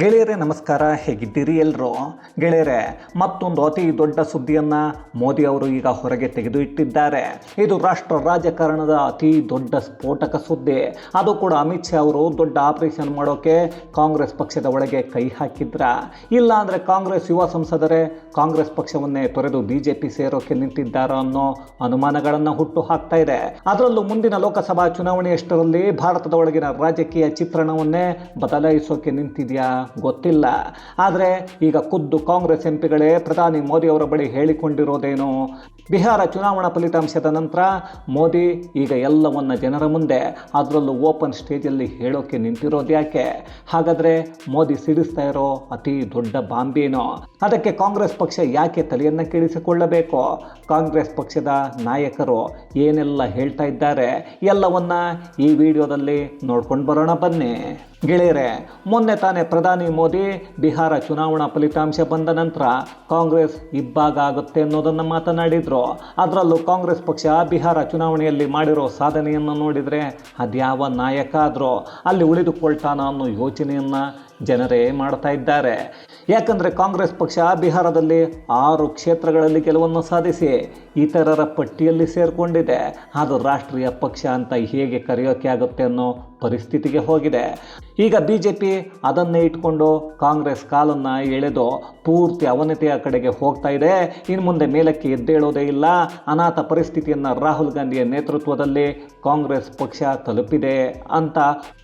ಗೆಳೆಯರೇ, ನಮಸ್ಕಾರ. ಹೇಗಿದ್ದೀರಿ ಎಲ್ಲರೂ ಗೆಳೆಯರೇ, ಮತ್ತೊಂದು ಅತಿ ದೊಡ್ಡ ಸುದ್ದಿಯನ್ನು ಮೋದಿ ಅವರು ಈಗ ಹೊರಗೆ ತೆಗೆದು ಇಟ್ಟಿದ್ದಾರೆ ಇದು ರಾಷ್ಟ್ರ ರಾಜಕಾರಣದ ಅತಿ ದೊಡ್ಡ ಸ್ಫೋಟಕ ಸುದ್ದಿ. ಅದು ಕೂಡ ಅಮಿತ್ ಶಾ ಅವರು ದೊಡ್ಡ ಆಪರೇಷನ್ ಮಾಡೋಕೆ ಕಾಂಗ್ರೆಸ್ ಪಕ್ಷದ ಒಳಗೆ ಕೈ ಹಾಕಿದ್ರ. ಇಲ್ಲ ಅಂದರೆ ಕಾಂಗ್ರೆಸ್ ಯುವ ಸಂಸದರೇ ಕಾಂಗ್ರೆಸ್ ಪಕ್ಷವನ್ನೇ ತೊರೆದು ಬಿ ಜೆ ಪಿ ಸೇರೋಕೆ ನಿಂತಿದ್ದಾರೋ ಅನ್ನೋ ಅನುಮಾನಗಳನ್ನು ಹುಟ್ಟು ಹಾಕ್ತಾ ಇದೆ. ಅದರಲ್ಲೂ ಮುಂದಿನ ಲೋಕಸಭಾ ಚುನಾವಣೆಯಷ್ಟರಲ್ಲಿ ಭಾರತದ ಒಳಗಿನ ರಾಜಕೀಯ ಚಿತ್ರಣವನ್ನೇ ಬದಲಾಯಿಸೋಕೆ ನಿಂತಿದೆಯಾ? ಗೊತ್ತಿಲ್ಲ. ಆದರೆ ಈಗ ಖುದ್ದು ಕಾಂಗ್ರೆಸ್ ಎಂಪಿಗಳೇ ಪ್ರಧಾನಿ ಮೋದಿ ಅವರ ಬಳಿ ಹೇಳಿಕೊಂಡಿರೋದೇನು? ಬಿಹಾರ ಚುನಾವಣಾ ಫಲಿತಾಂಶದ ನಂತರ ಮೋದಿ ಈಗ ಎಲ್ಲವನ್ನ ಜನರ ಮುಂದೆ, ಅದರಲ್ಲೂ ಓಪನ್ ಸ್ಟೇಜಲ್ಲಿ ಹೇಳೋಕೆ ನಿಂತಿರೋದು ಯಾಕೆ? ಹಾಗಾದರೆ ಮೋದಿ ಸಿಡಿಸ್ತಾ ಇರೋ ಅತಿ ದೊಡ್ಡ ಬಾಂಬೇನೋ? ಅದಕ್ಕೆ ಕಾಂಗ್ರೆಸ್ ಪಕ್ಷ ಯಾಕೆ ತಲೆಯನ್ನು ಕೆಡಿಸಿಕೊಳ್ಳಬೇಕು? ಕಾಂಗ್ರೆಸ್ ಪಕ್ಷದ ನಾಯಕರು ಏನೆಲ್ಲ ಹೇಳ್ತಾ ಇದ್ದಾರೆ? ಎಲ್ಲವನ್ನ ಈ ವಿಡಿಯೋದಲ್ಲಿ ನೋಡ್ಕೊಂಡು ಬರೋಣ ಬನ್ನಿ. ಗೆಳೆಯರೆ, ಮೊನ್ನೆ ತಾನೇ ಪ್ರಧಾನಿ ಮೋದಿ ಬಿಹಾರ ಚುನಾವಣಾ ಫಲಿತಾಂಶ ಬಂದ ನಂತರ ಕಾಂಗ್ರೆಸ್ ಇಬ್ಬಾಗ ಆಗುತ್ತೆ ಅನ್ನೋದನ್ನು ಮಾತನಾಡಿದರು. ಅದರಲ್ಲೂ ಕಾಂಗ್ರೆಸ್ ಪಕ್ಷ ಬಿಹಾರ ಚುನಾವಣೆಯಲ್ಲಿ ಮಾಡಿರೋ ಸಾಧನೆಯನ್ನು ನೋಡಿದರೆ ಅದ್ಯಾವ ನಾಯಕ ಆದರೂ, ಅಲ್ಲಿ ಉಳಿದುಕೊಳ್ತಾನ ಅನ್ನೋ ಯೋಚನೆಯನ್ನು ಜನರೇ ಮಾಡ್ತಾ ಇದ್ದಾರೆ. ಯಾಕಂದರೆ ಕಾಂಗ್ರೆಸ್ ಪಕ್ಷ ಬಿಹಾರದಲ್ಲಿ ಆರು ಕ್ಷೇತ್ರಗಳಲ್ಲಿ ಗೆಲುವನ್ನು ಸಾಧಿಸಿ ಇತರರ ಪಟ್ಟಿಯಲ್ಲಿ ಸೇರಿಕೊಂಡಿದೆ. ಅದು ರಾಷ್ಟ್ರೀಯ ಪಕ್ಷ ಅಂತ ಹೇಗೆ ಕರೆಯೋಕೆ ಆಗುತ್ತೆ ಅನ್ನೋ ಪರಿಸ್ಥಿತಿಗೆ ಹೋಗಿದೆ. ಈಗ ಬಿ ಜೆ ಪಿ ಅದನ್ನೇ ಇಟ್ಕೊಂಡು ಕಾಂಗ್ರೆಸ್ ಕಾಲನ್ನು ಎಳೆದು ಪೂರ್ತಿ ಅವನತಿಯ ಕಡೆಗೆ ಹೋಗ್ತಾ ಇದೆ. ಇನ್ನು ಮುಂದೆ ಮೇಲಕ್ಕೆ ಎದ್ದೇಳೋದೇ ಇಲ್ಲ. ಅನಾಥ ಪರಿಸ್ಥಿತಿಯನ್ನು ರಾಹುಲ್ ಗಾಂಧಿಯ ನೇತೃತ್ವದಲ್ಲಿ ಕಾಂಗ್ರೆಸ್ ಪಕ್ಷ ತಲುಪಿದೆ ಅಂತ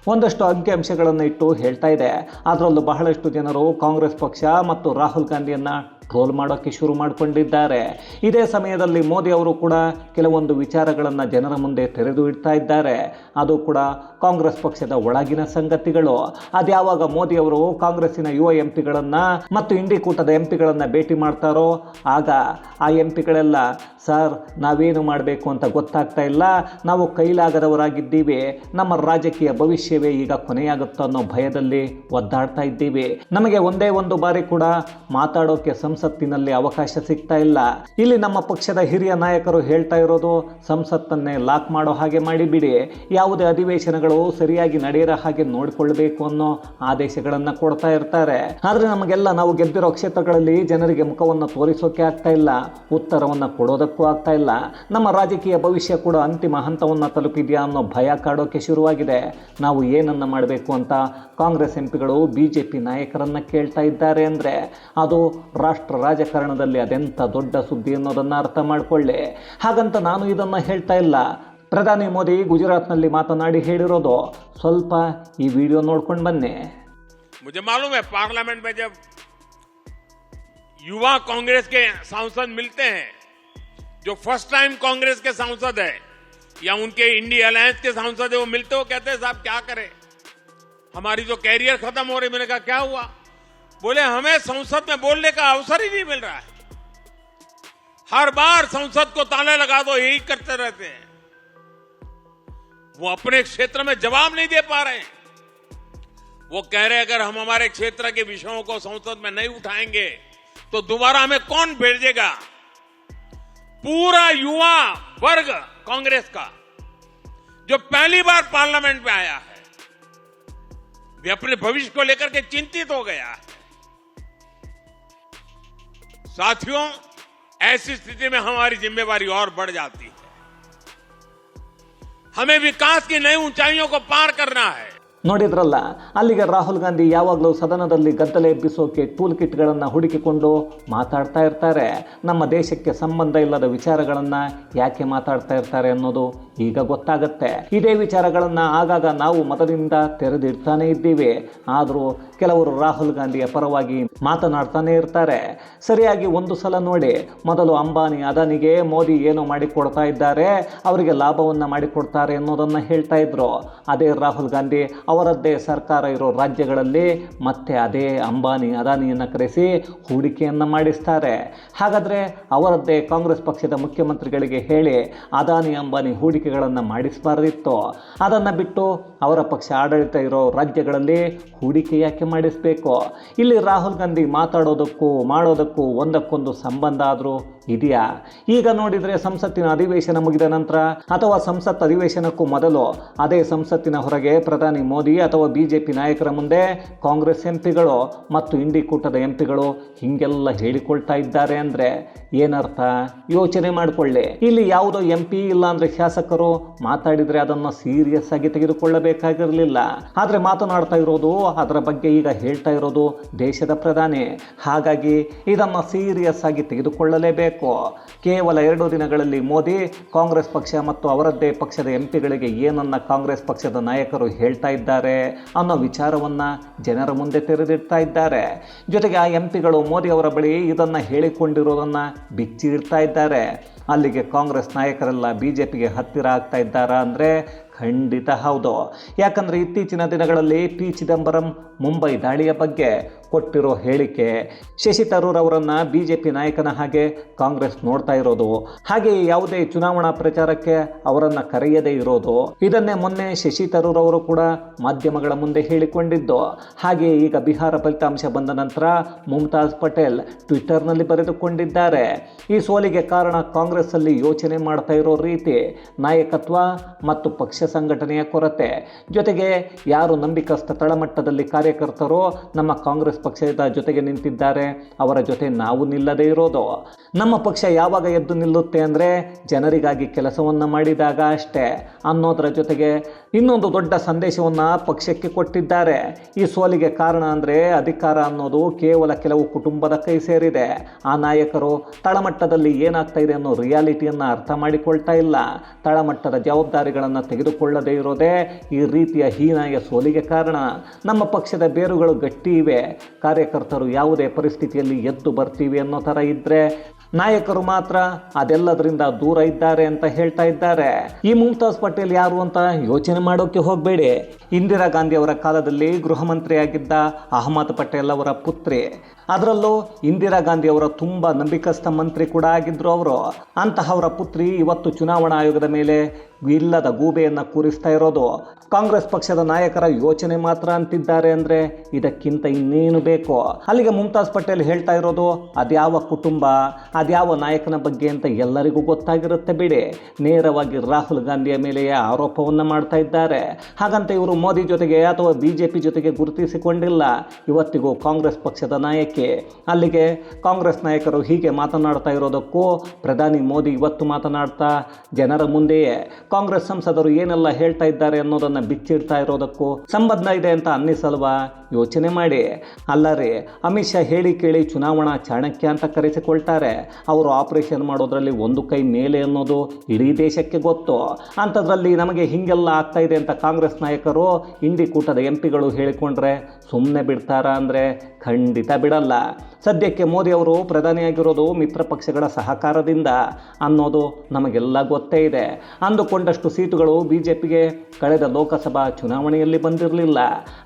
ಒಂದಷ್ಟು ಅಂಕಿಅಂಶಗಳನ್ನು ಇಟ್ಟು ಹೇಳ್ತಾ ಇದೆ. ಅದರಲ್ಲೂ ಬಹಳಷ್ಟು ಜನರು ಕಾಂಗ್ರೆಸ್ ಪಕ್ಷ ಮತ್ತು ರಾಹುಲ್ ಗಾಂಧಿಯನ್ನು ಟ್ರೋಲ್ ಮಾಡೋಕ್ಕೆ ಶುರು ಮಾಡಿಕೊಂಡಿದ್ದಾರೆ. ಇದೇ ಸಮಯದಲ್ಲಿ ಮೋದಿ ಅವರು ಕೂಡ ಕೆಲವೊಂದು ವಿಚಾರಗಳನ್ನು ಜನರ ಮುಂದೆ ತೆರೆದು ಇಡ್ತಾ ಇದ್ದಾರೆ. ಅದು ಕೂಡ ಕಾಂಗ್ರೆಸ್ ಪಕ್ಷದ ಒಳಗಿನ ಸಂಗತಿಗಳು. ಅದ್ಯಾವಾಗ ಮೋದಿ ಅವರು ಕಾಂಗ್ರೆಸ್ಸಿನ ಯುವ ಎಂ ಪಿಗಳನ್ನು ಮತ್ತು ಇಂಡಿ ಕೂಟದ ಎಂ ಪಿಗಳನ್ನು ಭೇಟಿ ಮಾಡ್ತಾರೋ, ಆಗ ಆ ಎಂ ಪಿಗಳೆಲ್ಲ ಸರ್, ನಾವೇನು ಮಾಡಬೇಕು ಅಂತ ಗೊತ್ತಾಗ್ತಾ ಇಲ್ಲ. ನಾವು ಕೈಲಾಗದವರಾಗಿದ್ದೀವಿ. ನಮ್ಮ ರಾಜಕೀಯ ಭವಿಷ್ಯವೇ ಈಗ ಕೊನೆಯಾಗುತ್ತೋ ಅನ್ನೋ ಭಯದಲ್ಲಿ ಒದ್ದಾಡ್ತಾ ಇದ್ದೀವಿ. ನಮಗೆ ಒಂದೇ ಒಂದು ಬಾರಿ ಕೂಡ ಮಾತಾಡೋಕೆ ಸಂಸತ್ತಿನಲ್ಲಿ ಅವಕಾಶ ಸಿಗ್ತಾ ಇಲ್ಲ. ಇಲ್ಲಿ ನಮ್ಮ ಪಕ್ಷದ ಹಿರಿಯ ನಾಯಕರು ಹೇಳ್ತಾ ಇರೋದು, ಸಂಸತ್ತನ್ನೇ ಲಾಕ್ ಮಾಡೋ ಹಾಗೆ ಮಾಡಿಬಿಡಿ ಯಾವುದೇ ಅಧಿವೇಶನಗಳು ಸರಿಯಾಗಿ ನಡೆಯಿರೋ ಹಾಗೆ ನೋಡಿಕೊಳ್ಬೇಕು ಅನ್ನೋ ಆದೇಶಗಳನ್ನು ಕೊಡ್ತಾ ಇರ್ತಾರೆ. ಆದರೆ ನಮಗೆಲ್ಲ ನಾವು ಗೆದ್ದಿರೋ ಕ್ಷೇತ್ರಗಳಲ್ಲಿ ಜನರಿಗೆ ಮುಖವನ್ನು ತೋರಿಸೋಕೆ ಆಗ್ತಾ ಇಲ್ಲ, ಉತ್ತರವನ್ನು ಕೊಡೋದಕ್ಕೂ ಆಗ್ತಾ ಇಲ್ಲ. ನಮ್ಮ ರಾಜಕೀಯ ಭವಿಷ್ಯ ಕೂಡ ಅಂತಿಮ ಹಂತವನ್ನು ತಲುಪಿದೆಯಾ ಅನ್ನೋ ಭಯ ಕಾಡೋಕೆ ಶುರುವಾಗಿದೆ. ನಾವು ಏನನ್ನ ಮಾಡಬೇಕು ಅಂತ ಕಾಂಗ್ರೆಸ್ ಎಂಪಿಗಳು, ಬಿಜೆಪಿ ನಾಯಕರನ್ನ ಕೇಳ್ತಾ ಇದ್ದಾರೆ ಅಂದರೆ, ಅದು ರಾಷ್ಟ್ರ ರಾಜಕಾರಣದಲ್ಲಿ ಅದೆಂಥ ದೊಡ್ಡ ಸುದ್ದಿ ಅನ್ನೋದನ್ನು ಅರ್ಥ ಮಾಡಿಕೊಳ್ಳಿ ಹಾಗಂತ ನಾನು ಇದನ್ನು ಹೇಳ್ತಾ ಇಲ್ಲ ಪ್ರಧಾನಿ ಮೋದಿ ಗುಜರಾತ್ನಲ್ಲಿ ಮಾತನಾಡಿ ಹೇಳಿರೋದು ಸ್ವಲ್ಪ ಈ ವಿಡಿಯೋ ನೋಡ್ಕೊಂಡು ಬನ್ನಿ मुझे मालूम है पार्लियामेंट में जब युवा कांग्रेस के सांसद मिलते हैं जो फर्स्ट टाइम कांग्रेस के सांसद है या उनके इंडिया अलायंस के सांसद है वो मिलते हो कहते हैं साहब क्या करें हमारी तो कैरियर खत्म हो रही मैंने कहा क्या हुआ बोले, हमें संसद में बोलने का अवसर ही नहीं मिल रहा है। हर बार संसद को ताला लगा दो, यही करते रहते हैं। वो अपने क्षेत्र में जवाब नहीं दे पा रहे हैं। वो कह रहे अगर हम हमारे क्षेत्र के विषयों को संसद में नहीं उठाएँगे तो दोबारा हमें कौन भेजेगा? पूरा युवा वर्ग कांग्रेस का, जो पहली बार पार्लियामेंट में आया है, वे अपने भविष्य को लेकर के चिंतित हो गया है। साथियों ऐसी स्थिति में हमारी जिम्मेवारी और बढ़ जाती है हमें विकास की नई ऊंचाइयों को पार करना है ನೋಡಿದ್ರಲ್ಲ ಅಲ್ಲಿಗೆ ರಾಹುಲ್ ಗಾಂಧಿ ಯಾವಾಗಲೂ ಸದನದಲ್ಲಿ ಗದ್ದಲೆ ಎಬ್ಬಿಸೋಕೆ ಟೂಲ್ ಕಿಟ್ಗಳನ್ನು ಹುಡುಕಿಕೊಂಡು ಮಾತಾಡ್ತಾ ಇರ್ತಾರೆ ನಮ್ಮ ದೇಶಕ್ಕೆ ಸಂಬಂಧ ಇಲ್ಲದ ವಿಚಾರಗಳನ್ನು ಯಾಕೆ ಮಾತಾಡ್ತಾ ಇರ್ತಾರೆ ಅನ್ನೋದು ಈಗ ಗೊತ್ತಾಗತ್ತೆ ಇದೇ ವಿಚಾರಗಳನ್ನು ಆಗಾಗ ನಾವು ಮತದಿಂದ ತೆರೆದಿಡ್ತಾನೆ ಇದ್ದೀವಿ ಆದರೂ ಕೆಲವರು ರಾಹುಲ್ ಗಾಂಧಿಯ ಪರವಾಗಿ ಮಾತನಾಡ್ತಾನೆ ಇರ್ತಾರೆ. ಸರಿಯಾಗಿ ಒಂದು ಸಲ ನೋಡಿ, ಮೊದಲು ಅಂಬಾನಿ ಅದಾನಿಗೆ ಮೋದಿ ಏನು ಮಾಡಿಕೊಡ್ತಾ ಇದ್ದಾರೆ, ಅವರಿಗೆ ಲಾಭವನ್ನು ಮಾಡಿಕೊಡ್ತಾರೆ ಅನ್ನೋದನ್ನು ಹೇಳ್ತಾ ಇದ್ರು. ಅದೇ ರಾಹುಲ್ ಗಾಂಧಿ ಅವರದ್ದೇ ಸರ್ಕಾರ ಇರೋ ರಾಜ್ಯಗಳಲ್ಲಿ ಮತ್ತೆ ಅದೇ ಅಂಬಾನಿ ಅದಾನಿಯನ್ನು ಕರೆಸಿ ಹೂಡಿಕೆಯನ್ನು ಮಾಡಿಸ್ತಾರೆ. ಹಾಗಾದರೆ ಅವರದ್ದೇ ಕಾಂಗ್ರೆಸ್ ಪಕ್ಷದ ಮುಖ್ಯಮಂತ್ರಿಗಳಿಗೆ ಹೇಳಿ, ಅದಾನಿ ಅಂಬಾನಿ ಹೂಡಿಕೆಗಳನ್ನು ಮಾಡಿಸಬಾರ್ದಿತ್ತು. ಅದನ್ನು ಬಿಟ್ಟು ಅವರ ಪಕ್ಷ ಆಡಳಿತ ಇರೋ ರಾಜ್ಯಗಳಲ್ಲಿ ಹೂಡಿಕೆ ಯಾಕೆ ಮಾಡಿಸಬೇಕು? ಇಲ್ಲಿ ರಾಹುಲ್ ಗಾಂಧಿ ಮಾತಾಡೋದಕ್ಕೂ ಮಾಡೋದಕ್ಕೂ ಒಂದಕ್ಕೊಂದು ಸಂಬಂಧ ಆದರೂ ಇದೆಯಾ? ಈಗ ನೋಡಿದರೆ ಸಂಸತ್ತಿನ ಅಧಿವೇಶನ ಮುಗಿದ ನಂತರ ಅಥವಾ ಸಂಸತ್ ಅಧಿವೇಶನಕ್ಕೂ ಮೊದಲು ಅದೇ ಸಂಸತ್ತಿನ ಹೊರಗೆ ಪ್ರಧಾನಿ ಮೋದಿ ಅಥವಾ ಬಿ ಜೆ ಪಿ ನಾಯಕರ ಮುಂದೆ ಕಾಂಗ್ರೆಸ್ ಎಂ ಪಿಗಳು ಮತ್ತು ಇಂಡಿ ಕೂಟದ ಎಂ ಪಿಗಳು ಹಿಂಗೆಲ್ಲ ಹೇಳಿಕೊಳ್ತಾ ಇದ್ದಾರೆ ಅಂದರೆ ಏನರ್ಥ? ಯೋಚನೆ ಮಾಡಿಕೊಳ್ಳಿ. ಇಲ್ಲಿ ಯಾವುದೋ ಎಂ ಪಿ ಇಲ್ಲ ಅಂದರೆ ಶಾಸಕರು ಮಾತಾಡಿದರೆ ಅದನ್ನು ಸೀರಿಯಸ್ ಆಗಿ ತೆಗೆದುಕೊಳ್ಳಬೇಕಾಗಿರಲಿಲ್ಲ. ಆದರೆ ಮಾತನಾಡ್ತಾ ಇರೋದು ಅದರ ಬಗ್ಗೆ ಈಗ ಹೇಳ್ತಾ ಇರೋದು ದೇಶದ ಪ್ರಧಾನಿ. ಹಾಗಾಗಿ ಇದನ್ನು ಸೀರಿಯಸ್ ಆಗಿ ತೆಗೆದುಕೊಳ್ಳಲೇಬೇಕು. ಕೇವಲ ಎರಡು ದಿನಗಳಲ್ಲಿ ಮೋದಿ ಕಾಂಗ್ರೆಸ್ ಪಕ್ಷ ಮತ್ತು ಅವರದ್ದೇ ಪಕ್ಷದ ಎಂ ಪಿಗಳಿಗೆ ಏನನ್ನ ಕಾಂಗ್ರೆಸ್ ಪಕ್ಷದ ನಾಯಕರು ಹೇಳ್ತಾ ಇದ್ದಾರೆ ಅನ್ನೋ ವಿಚಾರವನ್ನ ಜನರ ಮುಂದೆ ತೆರೆದಿಡ್ತಾ ಇದ್ದಾರೆ. ಜೊತೆಗೆ ಆ ಎಂ ಪಿಗಳು ಮೋದಿ ಅವರ ಬಳಿ ಇದನ್ನ ಹೇಳಿಕೊಂಡಿರೋದನ್ನ ಬಿಚ್ಚಿಡ್ತಾ ಇದ್ದಾರೆ. ಅಲ್ಲಿಗೆ ಕಾಂಗ್ರೆಸ್ ನಾಯಕರೆಲ್ಲ ಬಿ ಜೆ ಪಿಗೆ ಹತ್ತಿರ ಆಗ್ತಾ ಇದ್ದಾರಾ ಅಂದರೆ ಖಂಡಿತ ಹೌದು. ಯಾಕಂದರೆ ಇತ್ತೀಚಿನ ದಿನಗಳಲ್ಲಿ ಪಿ. ಚಿದಂಬರಂ ಮುಂಬೈ ದಾಳಿಯ ಬಗ್ಗೆ ಕೊಟ್ಟಿರೋ ಹೇಳಿಕೆ ಶಶಿ ತರೂರ್ ಅವರನ್ನು ಬಿ ಜೆ ಪಿ ನಾಯಕನ ಹಾಗೆ ಕಾಂಗ್ರೆಸ್ ನೋಡ್ತಾ ಇರೋದು. ಹಾಗೆ ಯಾವುದೇ ಚುನಾವಣಾ ಪ್ರಚಾರಕ್ಕೆ ಅವರನ್ನು ಕರೆಯದೇ ಇರೋದು. ಇದನ್ನೇ ಮೊನ್ನೆ ಶಶಿ ತರೂರ್ ಅವರು ಕೂಡ ಮಾಧ್ಯಮಗಳ ಮುಂದೆ ಹೇಳಿಕೊಂಡಿದ್ದು. ಹಾಗೆ ಈಗ ಬಿಹಾರ ಫಲಿತಾಂಶ ಬಂದ ನಂತರ ಮುಮ್ತಾಜ್ ಪಟೇಲ್ ಟ್ವಿಟರ್ನಲ್ಲಿ ಬರೆದುಕೊಂಡಿದ್ದಾರೆ. ಈ ಸೋಲಿಗೆ ಕಾರಣ ಕಾಂಗ್ರೆಸ್ ಅಲ್ಲಿ ಯೋಚನೆ ಮಾಡ್ತಾ ಇರೋ ರೀತಿ ನಾಯಕತ್ವ ಮತ್ತು ಪಕ್ಷ ಸಂಘಟನೆಯ ಕೊರತೆ. ಜೊತೆಗೆ ಯಾರು ನಂಬಿಕಸ್ಥ ತಳಮಟ್ಟದಲ್ಲಿ ಕಾರ್ಯಕರ್ತರು ನಮ್ಮ ಕಾಂಗ್ರೆಸ್ ಪಕ್ಷದ ಜೊತೆಗೆ ನಿಂತಿದ್ದಾರೆ. ಅವರ ಜೊತೆ ನಾವು ನಿಲ್ಲದೇ ಇರೋದು. ನಮ್ಮ ಪಕ್ಷ ಯಾವಾಗ ಎದ್ದು ನಿಲ್ಲುತ್ತೆ ಅಂದರೆ ಜನರಿಗಾಗಿ ಕೆಲಸವನ್ನು ಮಾಡಿದಾಗ ಅಷ್ಟೇ. ಅನ್ನೋದರ ಜೊತೆಗೆ ಇನ್ನೊಂದು ದೊಡ್ಡ ಸಂದೇಶವನ್ನು ಪಕ್ಷಕ್ಕೆ ಕೊಟ್ಟಿದ್ದಾರೆ. ಈ ಸೋಲಿಗೆ ಕಾರಣ ಅಂದರೆ ಅಧಿಕಾರ ಅನ್ನೋದು ಕೇವಲ ಕೆಲವು ಕುಟುಂಬದ ಕೈ ಸೇರಿದೆ. ಆ ನಾಯಕರು ತಳಮಟ್ಟದಲ್ಲಿ ಏನಾಗ್ತಾ ಇದೆ ಅನ್ನೋ ರಿಯಾಲಿಟಿಯನ್ನು ಅರ್ಥ ಮಾಡಿಕೊಳ್ತಾ ಇಲ್ಲ. ತಳಮಟ್ಟದ ಜವಾಬ್ದಾರಿಗಳನ್ನು ತೆಗೆದುಕೊಳ್ಳದೇ ಇರೋದೇ ಈ ರೀತಿಯ ಹೀನಾಯ ಸೋಲಿಗೆ ಕಾರಣ. ನಮ್ಮ ಪಕ್ಷದ ಬೇರುಗಳು ಗಟ್ಟಿ ಇವೆ. ಕಾರ್ಯಕರ್ತರು ಯಾವುದೇ ಪರಿಸ್ಥಿತಿಯಲ್ಲಿ ಎದ್ದು ಬರ್ತೀವಿ ಅನ್ನೋ ಥರ ಇದ್ದರೆ ನಾಯಕರು ಮಾತ್ರ ಅದೆಲ್ಲದರಿಂದ ದೂರ ಇದ್ದಾರೆ ಅಂತ ಹೇಳ್ತಾ ಇದ್ದಾರೆ. ಈ ಮುಮ್ತಾಜ್ ಪಟೇಲ್ ಯಾರು ಅಂತ ಯೋಚನೆ ಮಾಡೋಕೆ ಹೋಗಬೇಡಿ. ಇಂದಿರಾ ಗಾಂಧಿ ಅವರ ಕಾಲದಲ್ಲಿ ಗೃಹ ಮಂತ್ರಿಯಾಗಿದ್ದ ಅಹಮದ್ ಪಟೇಲ್ ಅವರ ಪುತ್ರಿ. ಅದರಲ್ಲೂ ಇಂದಿರಾ ಗಾಂಧಿ ಅವರ ತುಂಬ ನಂಬಿಕಸ್ಥ ಮಂತ್ರಿ ಕೂಡ ಆಗಿದ್ರು ಅವರು. ಅಂತಹವರ ಪುತ್ರಿ ಇವತ್ತು ಚುನಾವಣಾ ಆಯೋಗದ ಮೇಲೆ ಇಲ್ಲದ ಗೂಬೆಯನ್ನು ಕೂರಿಸ್ತಾ ಇರೋದು. ಕಾಂಗ್ರೆಸ್ ಪಕ್ಷದ ನಾಯಕರ ಯೋಚನೆ ಮಾತ್ರ ಅಂತಿದ್ದಾರೆ ಅಂದರೆ ಇದಕ್ಕಿಂತ ಇನ್ನೇನು ಬೇಕು? ಅಲ್ಲಿಗೆ ಮುಮ್ತಾಜ್ ಪಟೇಲ್ ಹೇಳ್ತಾ ಇರೋದು, ಅದ್ಯಾವ ಕುಟುಂಬ, ಅದ್ಯಾವ ನಾಯಕನ ಬಗ್ಗೆ ಅಂತ ಎಲ್ಲರಿಗೂ ಗೊತ್ತಾಗಿರುತ್ತೆ ಬಿಡಿ. ನೇರವಾಗಿ ರಾಹುಲ್ ಗಾಂಧಿಯ ಮೇಲೆಯೇ ಆರೋಪವನ್ನು ಮಾಡ್ತಾ ಇದ್ದಾರೆ. ಹಾಗಂತ ಇವರು ಮೋದಿ ಜೊತೆಗೆ ಅಥವಾ ಬಿ ಜೆ ಪಿ ಜೊತೆಗೆ ಗುರುತಿಸಿಕೊಂಡಿಲ್ಲ. ಇವತ್ತಿಗೂ ಕಾಂಗ್ರೆಸ್ ಪಕ್ಷದ ನಾಯಕಿ. ಅಲ್ಲಿಗೆ ಕಾಂಗ್ರೆಸ್ ನಾಯಕರು ಹೀಗೆ ಮಾತನಾಡ್ತಾ ಇರೋದಕ್ಕೂ ಪ್ರಧಾನಿ ಮೋದಿ ಇವತ್ತು ಮಾತನಾಡ್ತಾ ಜನರ ಮುಂದೆಯೇ. ಕಾಂಗ್ರೆಸ್ ಸಂಸದರು ಏನೆಲ್ಲ ಹೇಳ್ತಾ ಇದ್ದಾರೆ ಅನ್ನೋದನ್ನ ಬಿಚ್ಚಿಡ್ತಾ ಇರೋದಕ್ಕೂ ಸಂಬಂಧ ಇದೆ ಅಂತ ಅನ್ನಿಸಲ್ವಾ? ಯೋಚನೆ ಮಾಡಿ. ಅಲ್ಲ ರೀ ಅಮಿತ್ ಶಾ ಹೇಳಿ ಕೇಳಿ ಚುನಾವಣಾ ಚಾಣಕ್ಯ ಅಂತ ಕರೆಸಿಕೊಳ್ತಾರೆ. ಅವರು ಆಪರೇಷನ್ ಮಾಡೋದ್ರಲ್ಲಿ ಒಂದು ಕೈ ಮೇಲೆ ಅನ್ನೋದು ಇಡೀ ದೇಶಕ್ಕೆ ಗೊತ್ತು. ಅಂಥದ್ರಲ್ಲಿ ನಮಗೆ ಹೀಗೆಲ್ಲ ಆಗ್ತಾ ಇದೆ ಅಂತ ಕಾಂಗ್ರೆಸ್ ನಾಯಕರು ಇಂಡಿ ಕೂಟದ ಎಂ ಪಿಗಳು ಹೇಳಿಕೊಂಡ್ರೆ ಸುಮ್ಮನೆ ಬಿಡ್ತಾರಾ ಅಂದರೆ ಖಂಡಿತ ಬಿಡಲ್ಲ. ಸದ್ಯಕ್ಕೆ ಮೋದಿ ಅವರು ಪ್ರಧಾನಿಯಾಗಿರೋದು ಮಿತ್ರ ಪಕ್ಷಗಳ ಸಹಕಾರದಿಂದ ಅನ್ನೋದು ನಮಗೆಲ್ಲ ಗೊತ್ತೇ ಇದೆ. ಅಂದುಕೊಂಡಷ್ಟು ಸೀಟುಗಳು ಬಿ ಜೆ ಪಿಗೆ ಕಳೆದ ಲೋಕಸಭಾ ಚುನಾವಣೆಯಲ್ಲಿ ಬಂದಿರಲಿಲ್ಲ.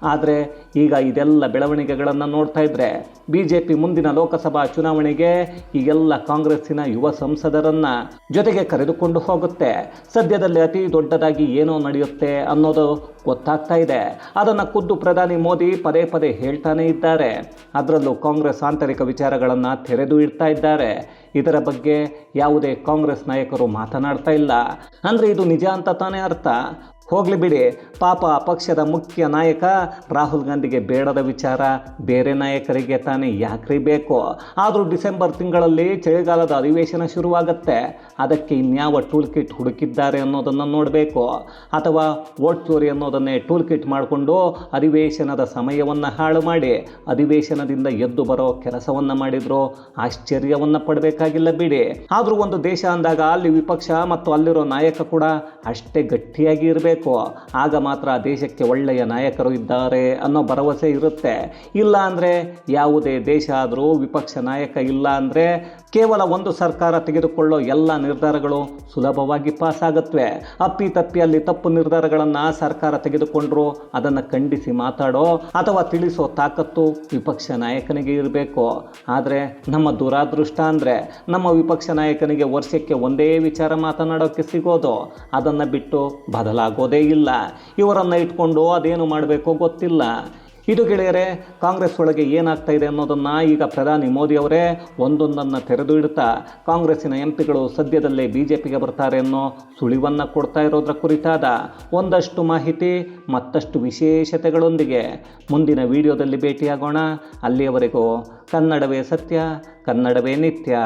ಆದರೆ ಈಗ ಇದೆಲ್ಲ ಬೆಳವಣಿಗೆಗಳನ್ನು ನೋಡ್ತಾ ಇದ್ರೆ ಬಿ ಜೆ ಪಿ ಮುಂದಿನ ಲೋಕಸಭಾ ಚುನಾವಣೆಗೆ ಈಗೆಲ್ಲ ಕಾಂಗ್ರೆಸ್ಸಿನ ಯುವ ಸಂಸದರನ್ನ ಜೊತೆಗೆ ಕರೆದುಕೊಂಡು ಹೋಗುತ್ತೆ. ಸದ್ಯದಲ್ಲಿ ಅತಿ ದೊಡ್ಡದಾಗಿ ಏನೋ ನಡೆಯುತ್ತೆ ಅನ್ನೋದು ಗೊತ್ತಾಗ್ತಾ ಇದೆ. ಅದನ್ನು ಖುದ್ದು ಪ್ರಧಾನಿ ಮೋದಿ ಪದೇ ಪದೇ ಹೇಳ್ತಾನೇ ಇದ್ದಾರೆ. ಅದರಲ್ಲೂ ಕಾಂಗ್ರೆಸ್ ಆಂತರಿಕ ವಿಚಾರಗಳನ್ನು ತೆರೆದು ಇಡ್ತಾ ಇದ್ದಾರೆ. ಇದರ ಬಗ್ಗೆ ಯಾವುದೇ ಕಾಂಗ್ರೆಸ್ ನಾಯಕರು ಮಾತನಾಡ್ತಾ ಇಲ್ಲ. ಅಂದರೆ ಇದು ನಿಜ ಅಂತ ತಾನೇ ಅರ್ಥ? ಹೋಗಲಿ ಬಿಡಿ. ಪಾಪ ಪಕ್ಷದ ಮುಖ್ಯ ನಾಯಕ ರಾಹುಲ್ ಗಾಂಧಿಗೆ ಬೇಡದ ವಿಚಾರ ಬೇರೆ ನಾಯಕರಿಗೆ ತಾನೇ ಯಾಕ್ರಿ ಬೇಕು? ಆದರೂ ಡಿಸೆಂಬರ್ ತಿಂಗಳಲ್ಲಿ ಚಳಿಗಾಲದ ಅಧಿವೇಶನ ಶುರುವಾಗುತ್ತೆ. ಅದಕ್ಕೆ ಇನ್ಯಾವ ಟೂಲ್ ಕಿಟ್ ಹುಡುಕಿದ್ದಾರೆ ಅನ್ನೋದನ್ನು ನೋಡಬೇಕು. ಅಥವಾ ವೋಟ್ ಚೋರಿ ಅನ್ನೋದನ್ನೇ ಟೂಲ್ ಕಿಟ್ ಮಾಡಿಕೊಂಡು ಅಧಿವೇಶನದ ಸಮಯವನ್ನು ಹಾಳು ಮಾಡಿ ಅಧಿವೇಶನದಿಂದ ಎದ್ದು ಬರೋ ಕೆಲಸವನ್ನು ಮಾಡಿದ್ರು ಆಶ್ಚರ್ಯವನ್ನು ಪಡಬೇಕಾಗಿಲ್ಲ ಬಿಡಿ. ಆದರೂ ಒಂದು ದೇಶ ಅಂದಾಗ ಅಲ್ಲಿ ವಿಪಕ್ಷ ಮತ್ತು ಅಲ್ಲಿರೋ ನಾಯಕ ಕೂಡ ಅಷ್ಟೇ ಗಟ್ಟಿಯಾಗಿ ಇರಬೇಕು. ಆಗ ಮಾತ್ರ ದೇಶಕ್ಕೆ ಒಳ್ಳೆಯ ನಾಯಕರು ಇದ್ದಾರೆ ಅನ್ನೋ ಭರವಸೆ ಇರುತ್ತೆ. ಇಲ್ಲ ಅಂದರೆ ಯಾವುದೇ ದೇಶ ಆದರೂ ವಿಪಕ್ಷ ನಾಯಕ ಇಲ್ಲ ಅಂದರೆ ಕೇವಲ ಒಂದು ಸರ್ಕಾರ ತೆಗೆದುಕೊಳ್ಳೋ ಎಲ್ಲ ನಿರ್ಧಾರಗಳು ಸುಲಭವಾಗಿ ಪಾಸ್ ಆಗುತ್ತವೆ ಅಪ್ಪಿ ತಪ್ಪಿಯಲ್ಲಿ ತಪ್ಪು ನಿರ್ಧಾರಗಳನ್ನು ಸರ್ಕಾರ ತೆಗೆದುಕೊಂಡ್ರು ಅದನ್ನು ಖಂಡಿಸಿ ಮಾತಾಡೋ ಅಥವಾ ತಿಳಿಸೋ ತಾಕತ್ತು ವಿಪಕ್ಷ ನಾಯಕನಿಗೆ ಇರಬೇಕು. ಆದರೆ ನಮ್ಮ ದುರಾದೃಷ್ಟ ಅಂದರೆ ನಮ್ಮ ವಿಪಕ್ಷ ನಾಯಕನಿಗೆ ವರ್ಷಕ್ಕೆ ಒಂದೇ ವಿಚಾರ ಮಾತನಾಡೋಕ್ಕೆ ಸಿಗೋದು. ಅದನ್ನು ಬಿಟ್ಟು ಬದಲಾಗೋದೇ ಇಲ್ಲ. ಇವರನ್ನು ಇಟ್ಕೊಂಡು ಅದೇನು ಮಾಡಬೇಕೋ ಗೊತ್ತಿಲ್ಲ. ಇದು ಗೆಳೆಯರೆ, ಕಾಂಗ್ರೆಸ್ ಒಳಗೆ ಏನಾಗ್ತಾ ಇದೆ ಅನ್ನೋದನ್ನು ಈಗ ಪ್ರಧಾನಿ ಮೋದಿ ಅವರೇ ಒಂದೊಂದನ್ನು ತೆರೆದು ಇಡ್ತಾ. ಕಾಂಗ್ರೆಸ್ಸಿನ ಎಂ ಪಿಗಳು ಸದ್ಯದಲ್ಲೇ ಬಿ ಜೆ ಪಿಗೆ ಬರ್ತಾರೆ ಅನ್ನೋ ಸುಳಿವನ್ನು ಕೊಡ್ತಾ ಇರೋದ್ರ ಕುರಿತಾದ ಒಂದಷ್ಟು ಮಾಹಿತಿ, ಮತ್ತಷ್ಟು ವಿಶೇಷತೆಗಳೊಂದಿಗೆ ಮುಂದಿನ ವಿಡಿಯೋದಲ್ಲಿ ಭೇಟಿಯಾಗೋಣ. ಅಲ್ಲಿಯವರೆಗೂ ಕನ್ನಡವೇ ಸತ್ಯ, ಕನ್ನಡವೇ ನಿತ್ಯ.